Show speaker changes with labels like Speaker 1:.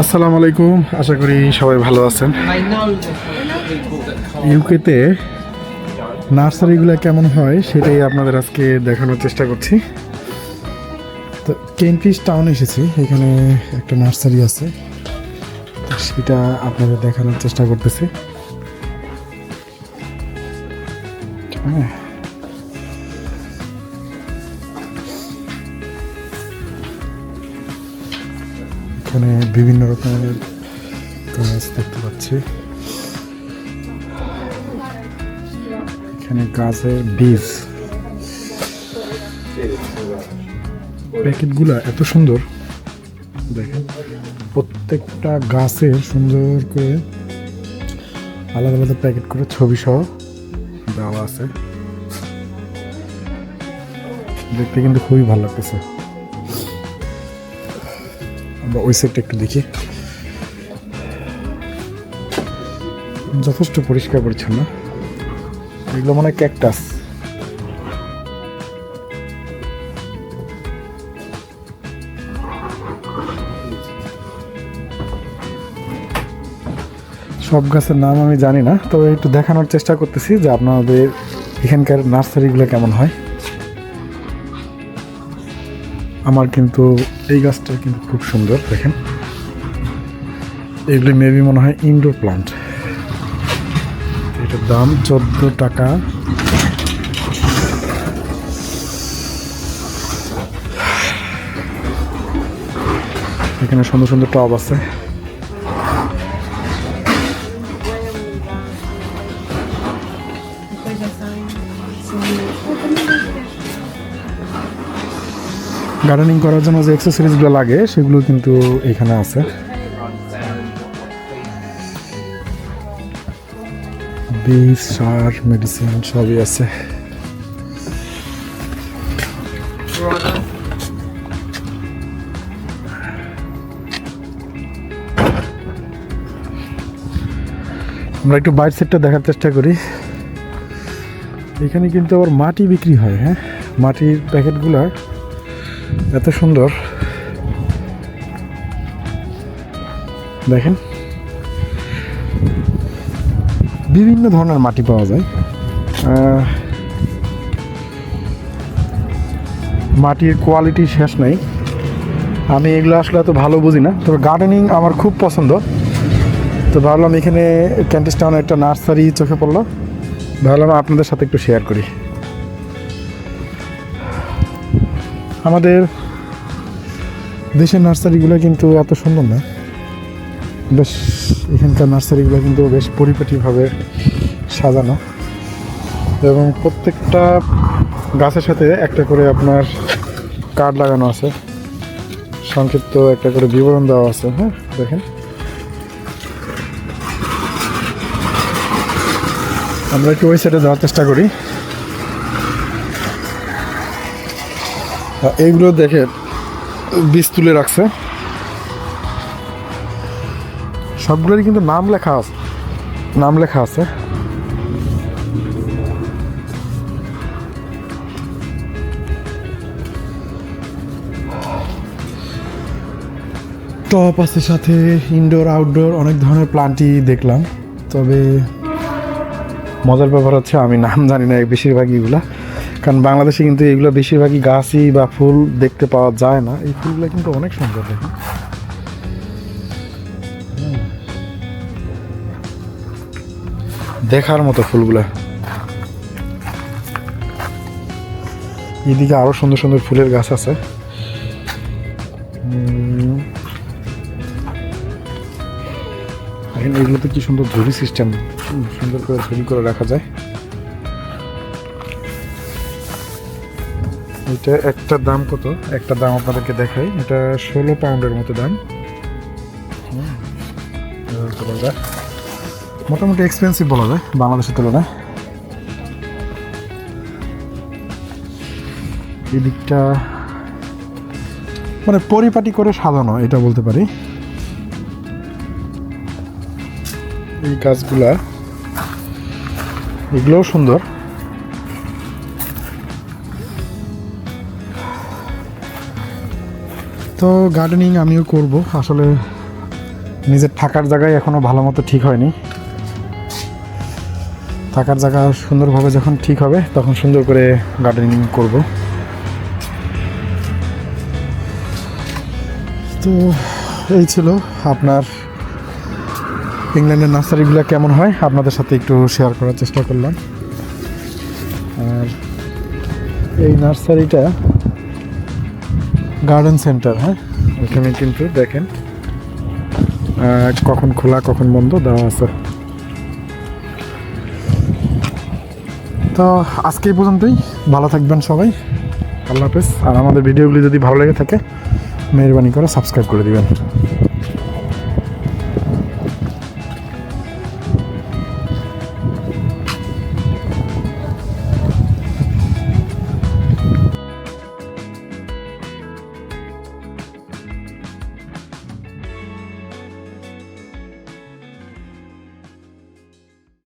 Speaker 1: আসসালামু আলাইকুম, আশা করি সবাই ভালো আছেন. ইউকেতে নার্সারিগুলো কেমন হয় সেটাই আপনাদের আজকে দেখানোর চেষ্টা করছি। তো কেনফিস টাউন এসেছি, এখানে একটা নার্সারি আছে সেটা আপনাদের দেখানোর চেষ্টা করতেছি। হ্যাঁ। এখানে বিভিন্ন রকমের গাছ দেখতে পাচ্ছি। এখানে গাছের বীজ। প্যাকেটগুলো এত সুন্দর। দেখেন, প্রত্যেকটা গাছের সুন্দর করে আলাদা আলাদা প্যাকেট করে ছবি সহ দেওয়া আছে। দেখতে কিন্তু খুবই ভালো লাগতেছে। আমরা ওই সাইডটা একটু দেখি। যথেষ্ট পরিষ্কার পরিচ্ছন্ন। এগুলো মনে হয় ক্যাকটাস। সব গাছের নাম আমি জানি না, তবে একটু দেখানোর চেষ্টা করতেছি যে আপনাদের এখানকার নার্সারিগুলো কেমন হয়। আমার কিন্তু এই গাছটা কিন্তু খুব সুন্দর, দেখেন। এগুলি মেবি মনে হয় ইনডোর প্লান্ট এটার দাম চোদ্দ টাকা। এখানে সুন্দর সুন্দর টব আছে। গার্ডেনিং করার জন্য যে অ্যাক্সেসরিজগুলো লাগে, সেগুলো কিন্তু এখানে আছে। বীজ সার মেডিসিন সবই আছে। আমরা একটু বাইর সেটটা দেখার চেষ্টা করি। এখানে কিন্তু আবার মাটি বিক্রি হয় হ্যাঁ? মাটির প্যাকেটগুলো এত সুন্দর। দেখেন। বিভিন্ন ধরনের মাটি পাওয়া যায়। মাটির কোয়ালিটি শেষ নাই। আমি এগুলো আসলে এত ভালো বুঝি না। তবে গার্ডেনিং আমার খুব পছন্দ। তো ভাবলাম এখানে ক্যান্টিস টাউনে একটা নার্সারি চোখে পড়ল। ভাবলাম আপনাদের সাথে একটু শেয়ার করি। আমাদের দেশের নার্সারিগুলো কিন্তু এত সুন্দর না। বেশ, এখানকার নার্সারিগুলো কিন্তু বেশ পরিপাটিভাবে সাজানো। এবং প্রত্যেকটা গাছের সাথে একটা করে আপনার কার্ড লাগানো আছে। সংক্ষিপ্ত একটা করে বিবরণ দেওয়া আছে হ্যাঁ দেখেন। আমরা একটু ওই সাইডে যাওয়ার চেষ্টা করি। এইগুলো দেখে বীজ তুলে রাখছে। সবগুলোরই কিন্তু নাম লেখা আছে নাম লেখা আছে। টপ আছে সাথে ইনডোর আউটডোর অনেক ধরনের প্লান্টই দেখলাম। তবে মজার ব্যাপার হচ্ছে আমি নাম জানি না বেশিরভাগই এগুলা। কারণ বাংলাদেশে কিন্তু এগুলো বেশিরভাগই গাছই বা ফুল দেখতে পাওয়া যায় না। এই ফুলগুলো কিন্তু অনেক সুন্দর দেখুন। দেখার মতো ফুলগুলা। এদিকে আরও সুন্দর সুন্দর ফুলের গাছ আছে। এগুলোতে কি সুন্দর ঝুড়ি সিস্টেম সুন্দর করে ঝুড়ি করে রাখা যায়। এটা একটা দাম কত? একটা দাম আপনাদেরকে দেখাই। এটা ষোলো পাউন্ডের মতো দাম। মোটামুটি এক্সপেন্সিভ বলা যায় বাংলাদেশের তুলনায়। এদিকটা মানে পরিপাটি করে সাজানো, এটা বলতে পারি। এই গাছগুলা, এগুলোও সুন্দর। তো গার্ডেনিং আমিও করব। আসলে নিজের থাকার জায়গায় এখনও ভালো মতো ঠিক হয়নি। থাকার জায়গা সুন্দরভাবে যখন ঠিক হবে, তখন সুন্দর করে গার্ডেনিং করব। তো এই ছিল আপনার ইংল্যান্ডের নার্সারিগুলো কেমন হয়? আপনাদের সাথে একটু শেয়ার করার চেষ্টা করলাম। আর এই নার্সারিটা গার্ডেন সেন্টার হ্যাঁ? এখানে কিন্তু দেখেন কখন খোলা কখন বন্ধ দেওয়া আছে। তো আজকে এই পর্যন্তই। ভালো থাকবেন সবাই। আল্লাহ হাফেজ। আর আমাদের ভিডিওগুলি যদি ভালো লেগে থাকে মেহরবানি করে সাবস্ক্রাইব করে দিবেন।